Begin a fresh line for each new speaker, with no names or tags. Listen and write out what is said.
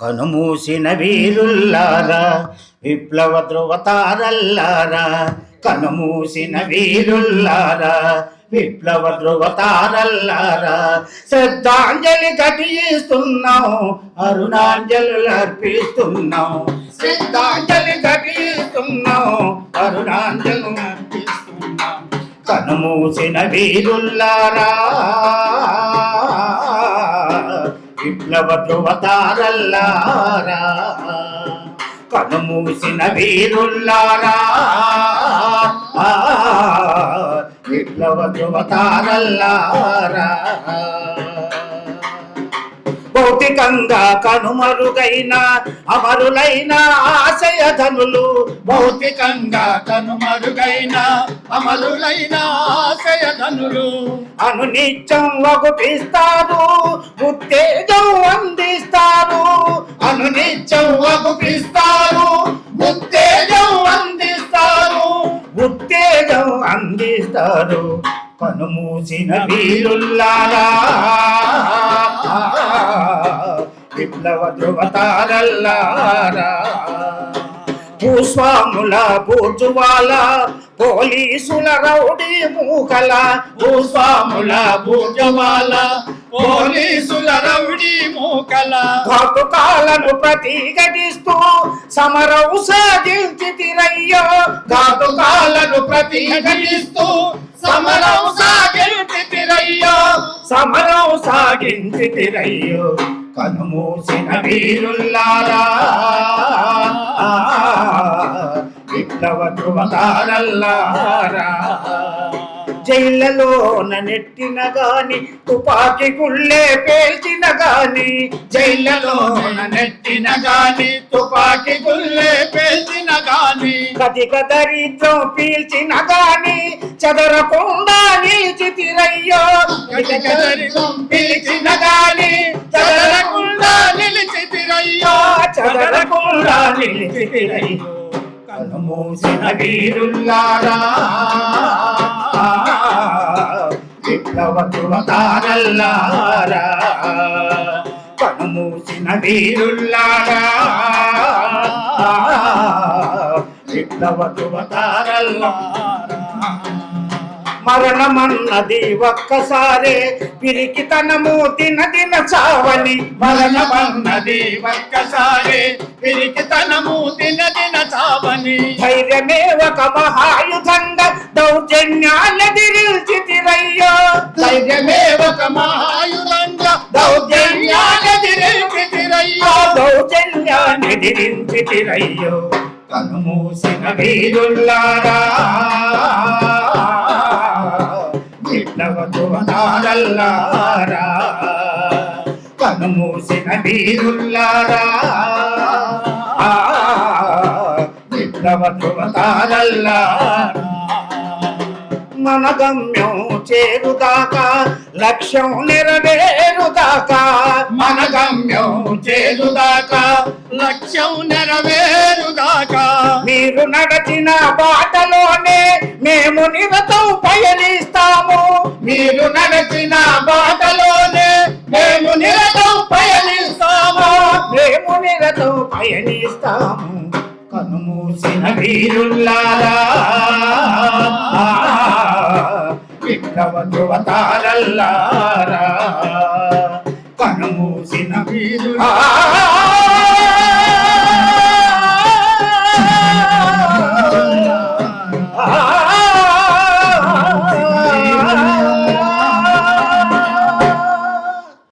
కనుమూసిన వీరుల్లారా విప్లవ ధృవతారల్లారా కనుమూసిన వీరుల్లారా విప్లవ ధృవతారల్లారా శ్రద్ధాంజలి ఘటిస్తున్నాం అరుణాంజలు అర్పిస్తున్నాం శ్రద్ధాంజలి ఘటిస్తున్నాం అరుణాంజలు అర్పిస్తున్నాం కనుమూసిన వీరుల్లారా. విప్లవ ధృవతారల్లారా కనుమూసిన వీరుల్లారా. విప్లవ ధృవతారల్లారా భౌతికంగా కనుమరుగైన అమరులైన ఆశయధనులు
భౌతికంగా కనుమరుగైన అమరులైన ఆశయధనులు.
అనునిత్యం వగుపిస్తారు ఉత్తేజం అందిస్తారు
అనునిత్యం వగుపిస్తారు ఉత్తేజం అందిస్తారు
ఉత్తేజం అందిస్తారు కనుమూసిన వీరుల్లారా. విప్లవ ధృవతారల్లారా భూస్వాముల బూర్జువాల పోలీసుల రౌడీ మూకల
భూస్వాముల భూజవాల పోలీసుల రౌడీ మూకల.
ఘాతుకాలను ప్రతిఘటిస్తూ సమరం సాగించితిరయ్యో
ఘాతుకాలను ప్రతిఘటిస్తూ సమరం సాగించితిరయ్యో
సమరం సాగించితిరయ్యో కనుమూసిన వీరుల్లారా విప్లవ ధృవతారల్లారా జైళ్ళలోన నెట్టిన గాని తుపాకి గుళ్ళే పేల్చిన గాని
జైళ్ళలోన నెట్టిన గాని తుపాకి గుల్లే పేల్చిన గాని
కతిక దరిద్రం పీల్చిన గాని చదరకుండా నిలిచితిరయ్యో
గజగజరితం పిలిచిన గాని చదరకుండా నిలిచితిరయ్యో
చదరకుండా నిలిచితిరయ్యో కనుమూసిన వీరుల్లారా. విప్లవ కనుమూసిన వీరుల్లారా. విప్లవ ధృవతారల్లారా మరణమన్నది ఒక్కసారే పిరికితనము తిన దిన చావని
మరణమన్నది ఒక్కసారి పిరికితనము తిన దిన చావని.
ధైర్యమే ఒక మహాయుధం
ధైర్యమే ఒక మహాయుధంగా దౌర్జన్యాలెదిరిల్చితిరయ్యో
దౌర్జన్యాలెదిరించితిరయ్యో కనుమూసిన వీరుల్లారా. విప్లవ ధృవతారల్లారా కనుమూసిన వీరుల్లారా. మన గమ్యం చేరుదాకా లక్ష్యం నెరవేరుదాకా
మన గమ్యం చేరుదాకా లక్ష్యం నెరవేరుదాకా.
మీరు నడచిన బాటలోనే మేము నిరతం పయనిస్తాము.
మీరు నడచిన బాటలోనే మేము నిరతం పయనిస్తాము.
మేము నిరతం పయనిస్తాము. కనుమూసిన వీరుల్లారా. విప్లవ ధృవతారల్లారా కనుమూసిన వీరులారా